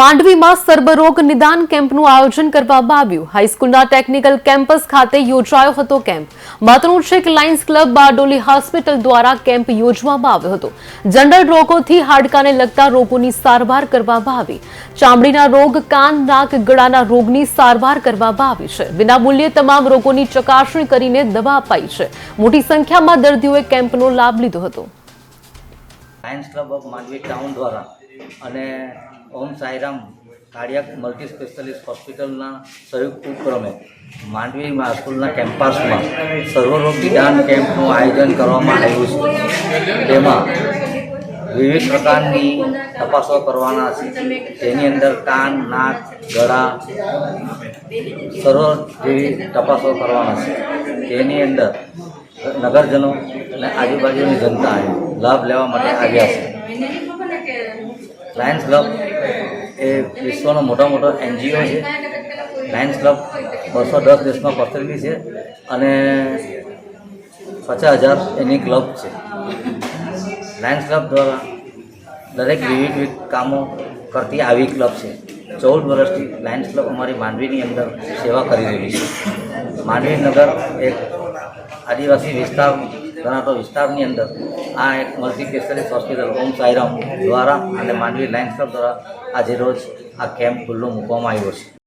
માંડવીમાં સર્બરોગ નિદાન કેમ્પનું આયોજન કરવામાં આવ્યું. હાઈસ્કૂલના ટેકનિકલ કેમ્પસ ખાતે યોજાયો હતો કેમ્પ. મહત્વનું છે કે લાયન્સ ક્લબ, બારડોલી હોસ્પિટલ દ્વારા કેમ્પ યોજવામાં આવ્યો હતો. જનરલ રોગોથી હાડકાને લગતા રોગોની સારવાર કરવામાં આવી. ચામડીના રોગ, કાન, નાક, ગળાના રોગની સારવાર કરવામાં આવી છે. વિનામૂલ્યે તમામ રોગોની ચકાસણી કરીને દવા અપાઈ છે. મોટી સંખ્યામાં દર્દીઓએ કેમ્પનો લાભ લીધો હતો. Lions club of Mandvi town દ્વારા અને Om Sairam cardiac multi specialist હોસ્પિટલના સંયુક્ત ઉપક્રમે માંડવી સ્કૂલના કેમ્પસમાં સર્વરોગ નિદાન કેમ્પનું આયોજન કરવામાં આવ્યું છે. તેમાં વિવિધ પ્રકારની તપાસો કરવાના છે. તેની અંદર કાન, નાક, ગળા, સર્વ જેવી તપાસો કરવાના છે. તેની અંદર નગરજનો અને આજુબાજુની જનતાએ લાભ લેવા માટે આવ્યા છે. લાયન્સ ક્લબ એ વિશ્વનો મોટો મોટો એનજીઓ છે. લાયન્સ ક્લબ બસો દસ દેશમાં પસરેલી છે અને પચાસ હજાર એની ક્લબ છે. લાયન્સ ક્લબ દ્વારા દરેક વિવિધ વિવિધ કામો કરતી આવી ક્લબ છે. ચૌદ વર્ષથી લાયન્સ ક્લબ અમારી માંડવીની અંદર સેવા કરી રહી છે. માંડવી નગર એક આદિવાસી વિસ્તાર ગણાતો વિસ્તારની અંદર આ એક મલ્ટી હોસ્પિટલ, ઓમ સાઈરામ દ્વારા અને માંડવી લાયન્સ ક્લબ દ્વારા આજે રોજ આ કેમ્પ ખુલ્લો મૂકવામાં આવ્યો છે.